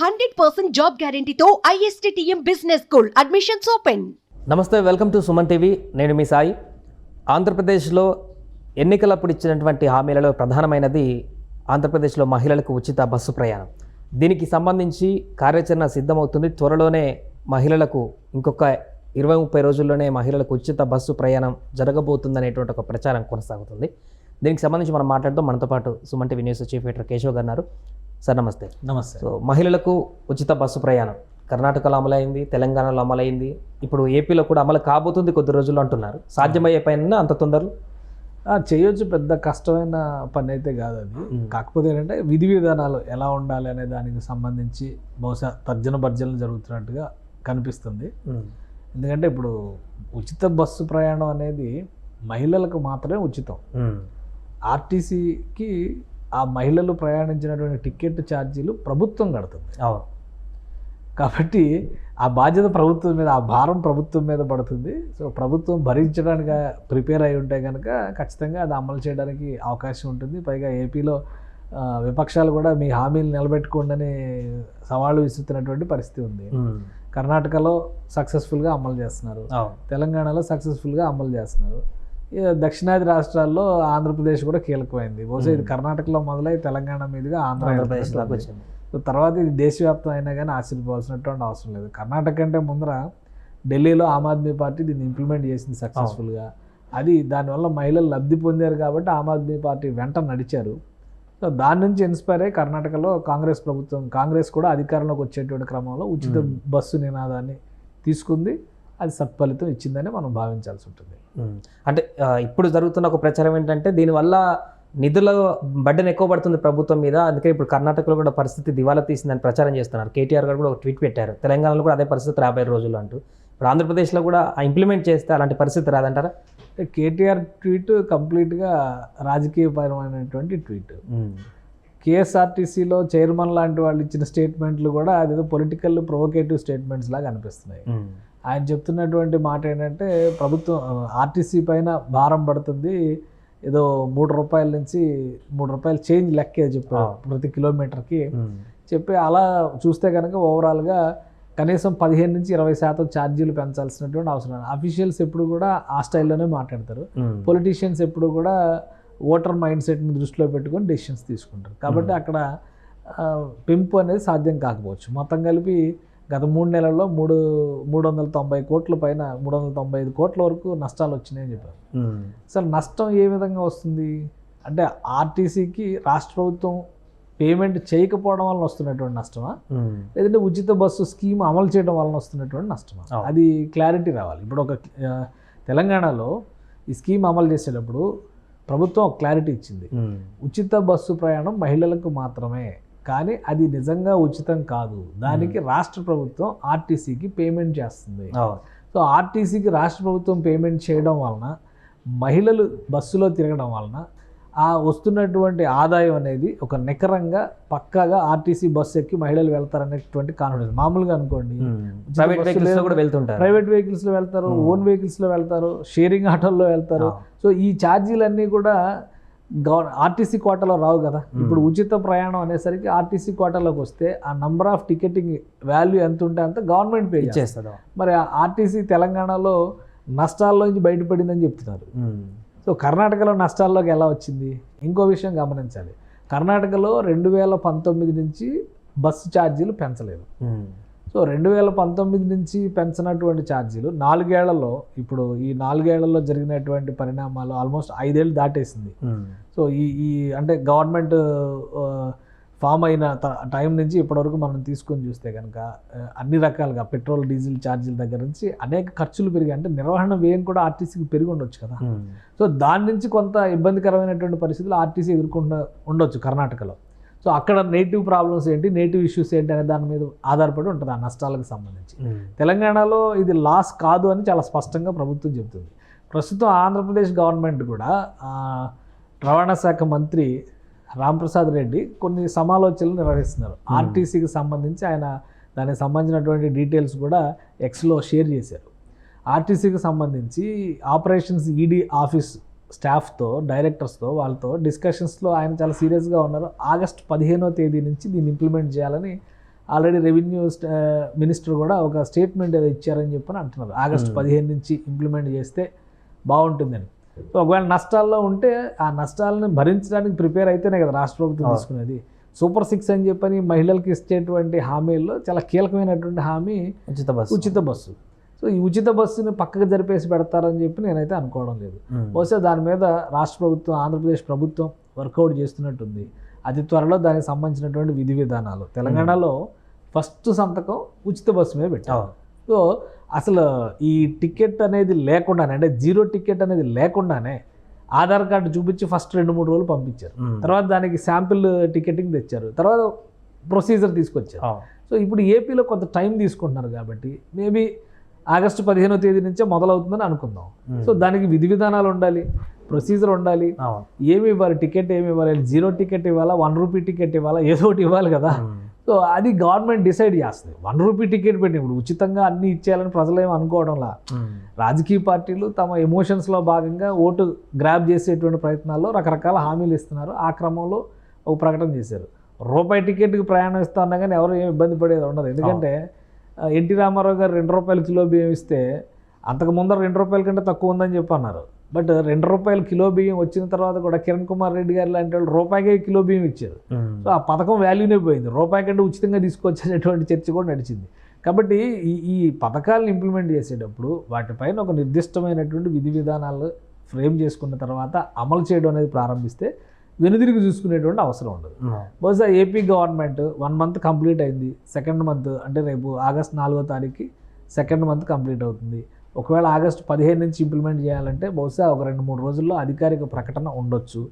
Hundred percent job గ్యారంటీతో ISTM business school admissions open. నమస్తే welcome to Suman TV. నేను మీ సాయి. ఆంధ్రప్రదేశ్లో ఎన్నికలప్పుడు ఇచ్చినటువంటి హామీలలో ప్రధానమైనది ఆంధ్రప్రదేశ్లో మహిళలకు ఉచిత బస్సు ప్రయాణం. దీనికి సంబంధించి కార్యాచరణ సిద్ధమవుతుంది. త్వరలోనే మహిళలకు ఇంకొక ఇరవై ముప్పై రోజుల్లోనే మహిళలకు ఉచిత బస్సు ప్రయాణం జరగబోతుందనేటువంటి ఒక ప్రచారం కొనసాగుతుంది. దీనికి సంబంధించి మనం మాట్లాడుతూ మనతో పాటు Suman TV news chief editor Keshav garu sir నమస్తే. నమస్తే. సో మహిళలకు ఉచిత బస్సు ప్రయాణం. కర్ణాటకలో అమలైంది తెలంగాణలో అమలైంది. ఇప్పుడు ఏపీలో కూడా అమలు కాబోతుంది కొద్ది రోజుల్లో అంటున్నారు. సాధ్యమయ్యే పైన అంత తొందరలో? చేయొచ్చు. పెద్ద కష్టమైన పని అయితే కాదు అది. కాకపోతే ఏంటంటే విధి విధానాలు ఎలా ఉండాలి అనే దానికి సంబంధించి బహుశా తర్జన భర్జనలు జరుగుతున్నట్టుగా కనిపిస్తుంది. ఎందుకంటే ఇప్పుడు ఉచిత బస్సు ప్రయాణం అనేది మహిళలకు మాత్రమే ఉచితం. ఆర్టీసీకి ఆ మహిళలు ప్రయాణించినటువంటి టికెట్ ఛార్జీలు ప్రభుత్వం కడుతుంది అవును. కాబట్టి ఆ బాధ్యత ప్రభుత్వం మీద ఆ భారం ప్రభుత్వం మీద పడుతుంది. సో ప్రభుత్వం భరించడానికి ప్రిపేర్ అయి ఉంటే కనుక ఖచ్చితంగా అది అమలు చేయడానికి అవకాశం ఉంటుంది. పైగా ఏపీలో విపక్షాలు కూడా మీ హామీలు నిలబెట్టుకోండి అని సవాళ్ళు విసురుతున్నటువంటి పరిస్థితి ఉంది. కర్ణాటకలో సక్సెస్ఫుల్గా అమలు చేస్తున్నారు. తెలంగాణలో సక్సెస్ఫుల్గా అమలు చేస్తున్నారు. దక్షిణాది రాష్ట్రాల్లో ఆంధ్రప్రదేశ్ కూడా కీలకమైంది. బహుశా ఇది కర్ణాటకలో మొదలై తెలంగాణ మీదుగా ఆంధ్ర ఆంధ్రప్రదేశ్ దాకా. వచ్చింది. సో తర్వాత ఇది దేశవ్యాప్తం అయినా కానీ ఆశ్చర్యపోవాల్సినటువంటి అవసరం లేదు. కర్ణాటక కంటే ముందర ఢిల్లీలో ఆమ్ ఆద్మీ పార్టీ దీన్ని ఇంప్లిమెంట్ చేసింది సక్సెస్ఫుల్గా. అది దానివల్ల మహిళలు లబ్ధి పొందారు కాబట్టి ఆమ్ ఆద్మీ పార్టీ వెంట నడిచారు. సో దాని నుంచి ఇన్స్పైర్ అయ్యి కర్ణాటకలో కాంగ్రెస్ ప్రభుత్వం కాంగ్రెస్ కూడా అధికారంలోకి వచ్చేటువంటి క్రమంలో ఉచిత బస్సు నినాదాన్ని తీసుకుంది. అది సత్ఫలితం ఇచ్చిందని మనం భావించాల్సి ఉంటుంది. అంటే ఇప్పుడు జరుగుతున్న ఒక ప్రచారం ఏంటంటే దీనివల్ల నిధుల బడ్డెన్ ఎక్కువ పడుతుంది ప్రభుత్వం మీద. అందుకే ఇప్పుడు కర్ణాటకలో కూడా పరిస్థితి దివాలా తీసిందని ప్రచారం చేస్తున్నారు. కేటీఆర్ గారు కూడా ఒక ట్వీట్ పెట్టారు. తెలంగాణలో కూడా అదే పరిస్థితి రాబోయే రోజుల్లో అంటూ. ఇప్పుడు ఆంధ్రప్రదేశ్లో కూడా ఇంప్లిమెంట్ చేస్తే అలాంటి పరిస్థితి రాదంటారా? కేటీఆర్ ట్వీట్ కంప్లీట్గా రాజకీయపరమైనటువంటి ట్వీట్. కేఎస్ఆర్టీసీలో చైర్మన్ లాంటి వాళ్ళు ఇచ్చిన స్టేట్మెంట్లు కూడా అదేదో పొలిటికల్ ప్రొవోకేటివ్ స్టేట్మెంట్స్ లాగా అనిపిస్తున్నాయి. ఆయన చెప్తున్నటువంటి మాట ఏంటంటే ప్రభుత్వం ఆర్టీసీ పైన భారం పడుతుంది. ఏదో మూడు రూపాయల నుంచి మూడు రూపాయలు చేంజ్ లెక్కే చెప్పారు. ప్రతి కిలోమీటర్కి. చెప్పి అలా చూస్తే కనుక ఓవరాల్గా కనీసం పదిహేను నుంచి ఇరవై శాతం ఛార్జీలు పెంచాల్సినటువంటి అవసరం అఫీషియల్స్ ఎప్పుడు కూడా ఆ స్టైల్లోనే మాట్లాడతారు. పొలిటీషియన్స్ ఎప్పుడు కూడా ఓటర్ మైండ్ సెట్ని దృష్టిలో పెట్టుకొని డెసిషన్స్ తీసుకుంటారు. కాబట్టి అక్కడ పెంపు అనేది సాధ్యం కాకపోవచ్చు. మొత్తం కలిపి గత మూడు నెలల్లో మూడు మూడు వందల తొంభై కోట్ల పైన మూడు వందల తొంభై ఐదు కోట్ల వరకు నష్టాలు వచ్చినాయని చెప్పారు. అసలు నష్టం ఏ విధంగా వస్తుంది? అంటే ఆర్టీసీకి రాష్ట్ర ప్రభుత్వం పేమెంట్ చేయకపోవడం వలన వస్తున్నటువంటి నష్టమా? లేదంటే ఉచిత బస్సు స్కీమ్ అమలు చేయడం వలన వస్తున్నటువంటి నష్టమా. అది క్లారిటీ రావాలి. ఇప్పుడు ఒక తెలంగాణలో ఈ స్కీమ్ అమలు చేసేటప్పుడు ప్రభుత్వం క్లారిటీ ఇచ్చింది. ఉచిత బస్సు ప్రయాణం మహిళలకు మాత్రమే. కానీ అది నిజంగా ఉచితం కాదు. దానికి రాష్ట్ర ప్రభుత్వం ఆర్టీసీకి పేమెంట్ చేస్తుంది. సో ఆర్టీసీకి రాష్ట్ర ప్రభుత్వం పేమెంట్ చేయడం వలన మహిళలు బస్సులో తిరగడం వలన ఆ వస్తున్నటువంటి ఆదాయం అనేది ఒక నికరంగా పక్కాగా ఆర్టీసీ బస్సు ఎక్కి మహిళలు వెళ్తారనేటువంటి కాన్ఫిడెన్స్. మామూలుగా అనుకోండి. Private vehicles. కూడా వెళ్తుంటారు. ప్రైవేట్ వెహికల్స్లో వెళ్తారు. ఓన్ వెహికల్స్లో వెళ్తారు షేరింగ్ ఆటోల్లో వెళ్తారు. సో ఈ ఛార్జీలన్నీ కూడా ఆర్టీసీ కోటాలో రావు కదా. ఇప్పుడు ఉచిత ప్రయాణం అనేసరికి ఆర్టీసీ కోటాలోకి వస్తే ఆ నంబర్ ఆఫ్ టికెటింగ్ వాల్యూ ఎంత ఉంటే అంత గవర్నమెంట్ పే ఇచ్చేస్తుంది మరి ఆర్టీసీ తెలంగాణలో నష్టాల్లోంచి బయటపడిందని చెప్తున్నారు. సో కర్ణాటకలో నష్టాల్లోకి ఎలా వచ్చింది? ఇంకో విషయం గమనించాలి. కర్ణాటకలో రెండు వేల పంతొమ్మిది నుంచి బస్సు ఛార్జీలు పెంచలేదు. సో రెండు వేల పంతొమ్మిది నుంచి పెంచినటువంటి ఛార్జీలు నాలుగేళ్ళలో ఇప్పుడు ఈ నాలుగేళ్ళలో జరిగినటువంటి పరిణామాలు ఆల్మోస్ట్ ఐదేళ్ళు దాటేసింది. సో ఈ ఈ అంటే గవర్నమెంట్ ఫామ్ అయిన టైం నుంచి ఇప్పటివరకు మనం తీసుకొని చూస్తే కనుక అన్ని రకాలుగా పెట్రోల్ డీజిల్ ఛార్జీల దగ్గర నుంచి అనేక ఖర్చులు పెరిగాయి. అంటే నిర్వహణ వ్యయం కూడా ఆర్టీసీకి పెరిగి ఉండొచ్చు కదా. సో దాని నుంచి కొంత ఇబ్బందికరమైనటువంటి పరిస్థితులు ఆర్టీసీ ఎదుర్కొంట ఉండొచ్చు కర్ణాటకలో. సో అక్కడ నేటివ్ ప్రాబ్లమ్స్ ఏంటి నేటివ్ ఇష్యూస్ ఏంటి అనే దాని మీద ఆధారపడి ఉంటుంది ఆ నష్టాలకు సంబంధించి. తెలంగాణలో ఇది లాస్ కాదు అని చాలా స్పష్టంగా ప్రభుత్వం చెబుతుంది. ప్రస్తుతం ఆంధ్రప్రదేశ్ గవర్నమెంట్ కూడా రవాణా శాఖ మంత్రి రాంప్రసాద్ రెడ్డి కొన్ని సమాలోచనలు నిర్వహిస్తున్నారు. ఆర్టీసీకి సంబంధించి ఆయన దానికి సంబంధించినటువంటి డీటెయిల్స్ కూడా ఎక్స్లో షేర్ చేశారు. ఆర్టీసీకి సంబంధించి ఆపరేషన్స్ ఈడీ ఆఫీస్ స్టాఫ్తో డైరెక్టర్స్తో వాళ్ళతో డిస్కషన్స్లో ఆయన చాలా సీరియస్గా ఉన్నారు. ఆగస్ట్ పదిహేనో తేదీ నుంచి దీన్ని ఇంప్లిమెంట్ చేయాలని ఆల్రెడీ రెవెన్యూ మినిస్టర్ కూడా ఒక స్టేట్మెంట్ ఏదో ఇచ్చారని చెప్పని అంటున్నారు. ఆగస్టు పదిహేను నుంచి ఇంప్లిమెంట్ చేస్తే బాగుంటుందని. సో ఒకవేళ నష్టాల్లో ఉంటే ఆ నష్టాలను భరించడానికి ప్రిపేర్ అయితేనే కదా రాష్ట్ర ప్రభుత్వం. తీసుకునేది. సూపర్ సిక్స్ అని చెప్పని మహిళలకు ఇచ్చేటువంటి హామీల్లో చాలా కీలకమైనటువంటి హామీ ఉచిత బస్సు. ఉచిత బస్సు. సో ఈ ఉచిత బస్సుని పక్కకు జరిపేసి పెడతారని చెప్పి నేనైతే అనుకోవడం లేదు. బహుశా దాని మీద రాష్ట్ర ప్రభుత్వం ఆంధ్రప్రదేశ్ ప్రభుత్వం వర్కౌట్ చేస్తున్నట్టుంది అతి త్వరలో దానికి సంబంధించినటువంటి విధి విధానాలు తెలంగాణలో ఫస్ట్ సంతకం ఉచిత బస్సు మీద పెట్టారు. సో అసలు ఈ టికెట్ అనేది లేకుండానే అంటే జీరో టికెట్ అనేది లేకుండానే ఆధార్ కార్డు చూపించి ఫస్ట్ రెండు మూడు రోజులు పంపించారు. తర్వాత దానికి శాంపిల్ టికెటింగ్ తెచ్చారు తర్వాత ప్రొసీజర్ తీసుకొచ్చారు. సో ఇప్పుడు ఏపీలో కొంత టైం తీసుకుంటున్నారు కాబట్టి మేబీ ఆగస్టు పదిహేనో తేదీ నుంచే మొదలవుతుందని అనుకుందాం. ఉమ్. సో దానికి విధి విధానాలు ఉండాలి ప్రొసీజర్ ఉండాలి. ఏమి ఇవ్వాలి టికెట్ ఏమి ఇవ్వాలి జీరో టికెట్ ఇవ్వాలా వన్ రూపీ టికెట్ ఇవ్వాలా ఏదో ఒకటి ఇవ్వాలి కదా. ఉమ్. సో అది గవర్నమెంట్ డిసైడ్ చేస్తుంది. వన్ రూపీ టికెట్ పెట్టి ఇప్పుడు ఉచితంగా అన్ని ఇచ్చేయాలని ప్రజలు ఏమి అనుకోవడంలా. ఉమ్. రాజకీయ పార్టీలు తమ ఎమోషన్స్లో భాగంగా ఓటు గ్రాప్ చేసేటువంటి ప్రయత్నాల్లో రకరకాల హామీలు ఇస్తున్నారు. ఆ క్రమంలో ఒక ప్రకటన చేశారు. రూపాయి టికెట్కి ప్రయాణం ఇస్తా ఉన్నా కానీ ఎవరు ఏమి ఇబ్బంది పడేది ఉండదు. ఎందుకంటే ఎన్టీ రామారావు గారు రెండు రూపాయల కిలో బియ్యం ఇస్తే అంతకు ముందర రెండు రూపాయల కంటే తక్కువ ఉందని చెప్పి అన్నారు. బట్ రెండు రూపాయల కిలో బియ్యం వచ్చిన తర్వాత కూడా కిరణ్ కుమార్ రెడ్డి గారు లాంటి వాళ్ళు రూపాయికే కిలో బియ్యం ఇచ్చారు. సో ఆ పథకం వాల్యూనే పోయింది. రూపాయి కంటే ఉచితంగా తీసుకొచ్చేటటువంటి చర్చ కూడా నడిచింది. కాబట్టి ఈ ఈ పథకాలను ఇంప్లిమెంట్ చేసేటప్పుడు వాటిపైన ఒక నిర్దిష్టమైనటువంటి విధి విధానాలు ఫ్రేమ్ చేసుకున్న తర్వాత అమలు చేయడం అనేది ప్రారంభిస్తే వెనుదిరిగి చూసుకునేటువంటి అవసరం ఉండదు. బహుశా AP government one month complete అయింది సెకండ్ మంత్ అంటే రేపు ఆగస్ట్ నాలుగో తారీఖుకి సెకండ్ మంత్ కంప్లీట్ అవుతుంది ఒకవేళ ఆగస్ట్ పదిహేను నుంచి ఇంప్లిమెంట్ చేయాలంటే బహుశా ఒక రెండు మూడు రోజుల్లో అధికారిక ప్రకటన ఉండొచ్చు.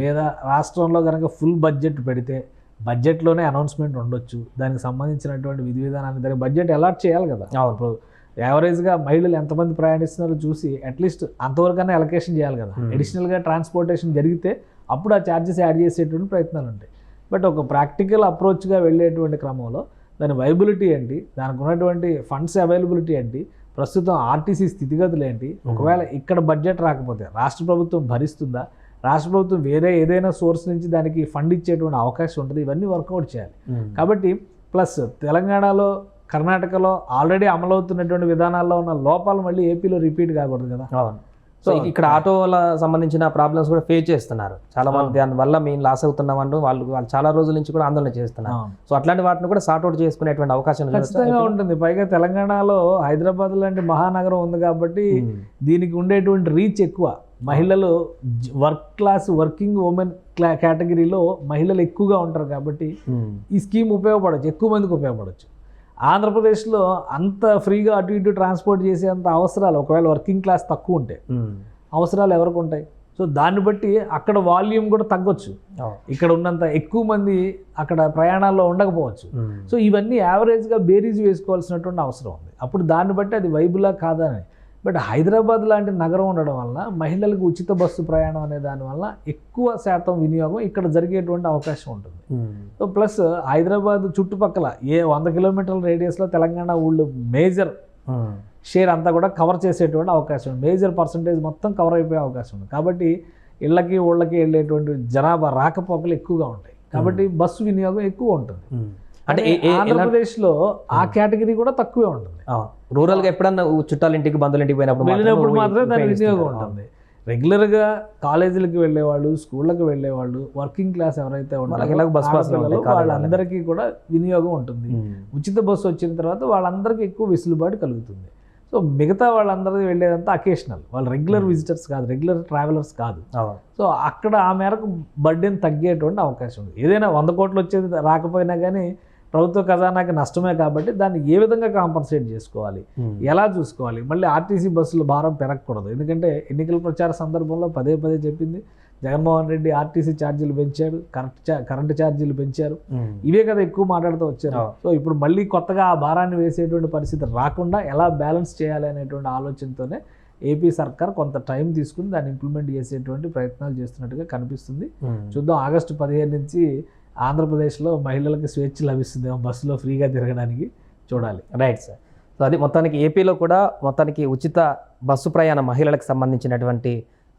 లేదా రాష్ట్రంలో కనుక ఫుల్ బడ్జెట్ పెడితే బడ్జెట్లోనే అనౌన్స్మెంట్ ఉండొచ్చు దానికి సంబంధించినటువంటి విధి విధానాన్ని దానికి బడ్జెట్ అలాట్ చేయాలి కదా అవును. ఇప్పుడు యావరేజ్గా మహిళలు ఎంతమంది ప్రయాణిస్తున్నారో చూసి అట్లీస్ట్ అంతవరకన్నా ఎలకేషన్ చేయాలి కదా. అడిషనల్గా ట్రాన్స్పోర్టేషన్ జరిగితే అప్పుడు ఆ ఛార్జెస్ యాడ్ చేసేటువంటి ప్రయత్నాలు ఉంటాయి. బట్ ఒక ప్రాక్టికల్ అప్రోచ్గా వెళ్ళేటువంటి క్రమంలో దాని వైబిలిటీ ఏంటి? దానికి ఉన్నటువంటి ఫండ్స్ అవైలబిలిటీ ఏంటి? ప్రస్తుతం ఆర్టీసీ స్థితిగతులు ఏంటి? ఒకవేళ ఇక్కడ బడ్జెట్ రాకపోతే రాష్ట్ర ప్రభుత్వం భరిస్తుందా? రాష్ట్ర ప్రభుత్వం వేరే ఏదైనా సోర్స్ నుంచి దానికి ఫండ్ ఇచ్చేటువంటి అవకాశం ఉంటుంది. ఇవన్నీ వర్కౌట్ చేయాలి. కాబట్టి ప్లస్ తెలంగాణలో కర్ణాటకలో ఆల్రెడీ అమలవుతున్నటువంటి విధానాల్లో ఉన్న లోపాలు మళ్ళీ ఏపీలో రిపీట్ కాకూడదు కదా. అవును. సో ఇక్కడ ఆటోల సంబంధించిన ప్రాబ్లమ్స్ కూడా ఫేస్ చేస్తున్నారు. చాలా మంది దాని వల్ల మేము లాస్ అవుతున్నామంటూ వాళ్ళు వాళ్ళు చాలా రోజుల నుంచి కూడా ఆందోళన చేస్తున్నారు. సో అట్లాంటి వాటిని కూడా సార్ట్అవుట్ చేసుకునేటువంటి అవకాశం? ఖచ్చితంగా ఉంటుంది. పైగా తెలంగాణలో హైదరాబాద్ లాంటి మహానగరం ఉంది కాబట్టి. దీనికి ఉండేటువంటి రీచ్ ఎక్కువ. మహిళలు వర్క్ క్లాస్ వర్కింగ్ ఉమెన్ కేటగిరీలో మహిళలు ఎక్కువగా ఉంటారు కాబట్టి. ఈ స్కీమ్ ఉపయోగపడవచ్చు. ఎక్కువ మందికి ఉపయోగపడవచ్చు. ఆంధ్రప్రదేశ్లో అంత ఫ్రీగా అటు ఇటు ట్రాన్స్పోర్ట్ చేసేంత అవసరాలు ఒకవేళ వర్కింగ్ క్లాస్ తక్కువ ఉంటే. అవసరాలు ఎవరికి ఉంటాయి సో దాన్ని బట్టి అక్కడ వాల్యూమ్ కూడా తగ్గొచ్చు. ఇక్కడ ఉన్నంత ఎక్కువ మంది అక్కడ ప్రయాణాల్లో ఉండకపోవచ్చు. సో ఇవన్నీ యావరేజ్గా బేరీజ్ వేసుకోవాల్సినటువంటి అవసరం ఉంది అప్పుడు దాన్ని బట్టి అది వైబులా కాదని బట్ హైదరాబాద్ లాంటి నగరం ఉండడం వల్ల మహిళలకు ఉచిత బస్సు ప్రయాణం అనే దానివల్ల ఎక్కువ శాతం వినియోగం ఇక్కడ జరిగేటువంటి అవకాశం ఉంటుంది. సో ప్లస్ హైదరాబాద్ చుట్టుపక్కల ఏ వంద కిలోమీటర్ల రేడియస్లో తెలంగాణ ఊళ్ళు మేజర్. షేర్ అంతా కూడా కవర్ చేసేటువంటి అవకాశం ఉంది మేజర్ పర్సంటేజ్ మొత్తం కవర్ అయిపోయే అవకాశం ఉంది కాబట్టి ఇళ్ళకి ఊళ్ళకి వెళ్ళేటువంటి జనాభా రాకపోకలు ఎక్కువగా ఉంటాయి కాబట్టి బస్సు వినియోగం ఎక్కువ ఉంటుంది. అంటే ఎలా- ఆంధ్రప్రదేశ్లో ఆ కేటగిరీ కూడా తక్కువే ఉంటుంది. రూరల్గా ఎప్పుడన్నా చుట్టాల ఇంటికి బంధువుల ఇంటికి పోయినప్పుడు వెళ్ళినప్పుడు మాత్రమే దాని. వినియోగం ఉంటుంది రెగ్యులర్గా కాలేజీలకు వెళ్ళేవాళ్ళు స్కూళ్ళకి వెళ్ళేవాళ్ళు వర్కింగ్ క్లాస్ ఎవరైతే ఎలాగో బస్ కాలేజీ వాళ్ళందరికీ కూడా వినియోగం ఉంటుంది. ఉచిత బస్సు వచ్చిన తర్వాత వాళ్ళందరికీ ఎక్కువ వెసులుబాటు కలుగుతుంది సో మిగతా వాళ్ళందరూ వెళ్ళేదంతా అకేషనల్ వాళ్ళు రెగ్యులర్ విజిటర్స్ కాదు రెగ్యులర్ ట్రావెలర్స్ కాదు. సో అక్కడ ఆ మేరకు బర్డెన్ తగ్గేటువంటి అవకాశం ఉంది ఏదైనా వంద కోట్లు వచ్చేది రాకపోయినా కానీ ప్రభుత్వ ఖజానాకి నష్టమే కాబట్టి దాన్ని ఏ విధంగా కాంపన్సేట్ చేసుకోవాలి ఉమ్. ఎలా చూసుకోవాలి మళ్ళీ ఆర్టీసీ బస్సుల భారం పెరగకూడదు ఎందుకంటే ఎన్నికల ప్రచార సందర్భంలో పదే పదే చెప్పింది జగన్మోహన్ రెడ్డి ఆర్టీసీ ఛార్జీలు పెంచాడు కరెంట్ కరెంటు ఛార్జీలు పెంచారు ఉమ్. ఇవే కదా ఎక్కువ మాట్లాడుతూ వచ్చారు. సో ఇప్పుడు మళ్ళీ కొత్తగా ఆ భారాన్ని వేసేటువంటి పరిస్థితి రాకుండా ఎలా బ్యాలెన్స్ చేయాలి అనేటువంటి ఆలోచనతోనే ఏపీ సర్కార్ కొంత టైం తీసుకుని దాన్ని ఇంప్లిమెంట్ చేసేటువంటి ప్రయత్నాలు చేస్తున్నట్టుగా కనిపిస్తుంది ఉమ్. చూద్దాం ఆగస్టు పదిహేను నుంచి ఆంధ్రప్రదేశ్లో మహిళలకు స్వేచ్ఛ లభిస్తుందేమో బస్సులో ఫ్రీగా తిరగడానికి చూడాలి. రైట్ సార్ సో అది మొత్తానికి ఏపీలో కూడా మొత్తానికి ఉచిత బస్సు ప్రయాణ మహిళలకు సంబంధించినటువంటి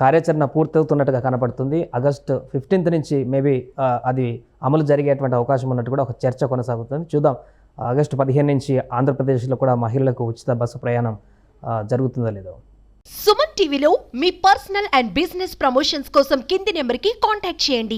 కార్యాచరణ పూర్తవుతున్నట్టుగా కనపడుతుంది. ఆగస్టు ఫిఫ్టీన్త్ నుంచి మేబీ అది అమలు జరిగేటువంటి అవకాశం ఉన్నట్టు కూడా ఒక చర్చ కొనసాగుతుంది. చూద్దాం. ఆగస్టు పదిహేను నుంచి ఆంధ్రప్రదేశ్లో కూడా మహిళలకు ఉచిత బస్సు ప్రయాణం జరుగుతుందో లేదో. సుమన్ టీవీలో మీ పర్సనల్ అండ్ బిజినెస్ ప్రమోషన్స్ కోసం కింది నెంబర్కి కాంటాక్ట్ చేయండి.